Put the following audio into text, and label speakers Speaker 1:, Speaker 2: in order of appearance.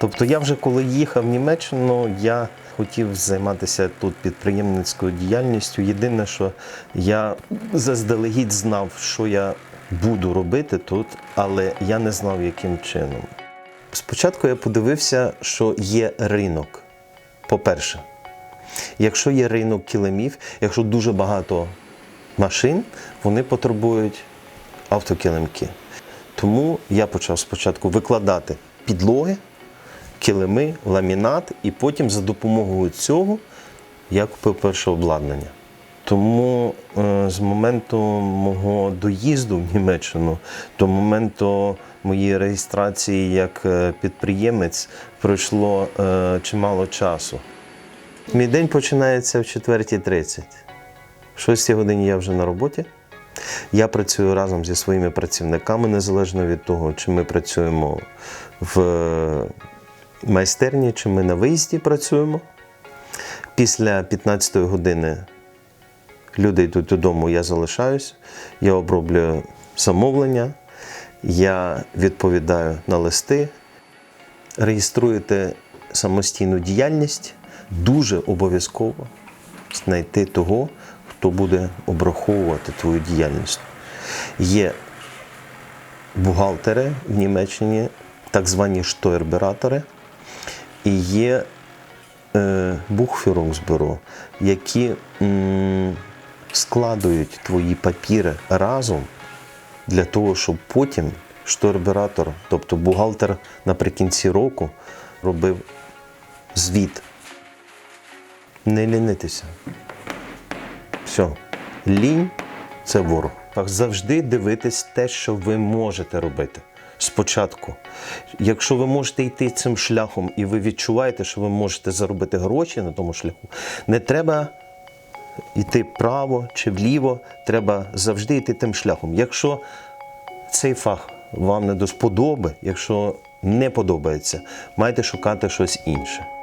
Speaker 1: Тобто я вже коли їхав в Німеччину, я хотів займатися тут підприємницькою діяльністю. Єдине, що я заздалегідь знав, що я буду робити тут, але я не знав, яким чином. Спочатку я подивився, що є ринок. По-перше, якщо є ринок килимів, якщо дуже багато машин, вони потребують автокилимки. Тому я почав спочатку викладати підлоги, килими, ламінат, і потім за допомогою цього я купив перше обладнання. Тому е, з моменту мого доїзду в Німеччину до моменту моєї реєстрації як е, підприємець пройшло е, чимало часу. Мій день починається в 4.30. В 6 годині я вже на роботі. Я працюю разом зі своїми працівниками, незалежно від того, чи ми працюємо в майстерні, чи ми на виїзді працюємо. Після 15 години люди йдуть додому, я залишаюсь, я оброблюю замовлення, я відповідаю на листи, реєструєте самостійну діяльність, дуже обов'язково знайти того, хто буде обраховувати твою діяльність. Є бухгалтери в Німеччині, так звані штойрбератори, і є е, Buchführungsbüro, які м, складують твої папіри разом для того, щоб потім штойрбератор, тобто бухгалтер наприкінці року, робив звіт. Не лінитися. Все. Лінь це ворог. Так, завжди дивитись те, що ви можете робити. Спочатку. Якщо ви можете йти цим шляхом і ви відчуваєте, що ви можете заробити гроші на тому шляху, не треба йти право чи вліво, треба завжди йти тим шляхом. Якщо цей фах вам не до сподоби, якщо не подобається, маєте шукати щось інше.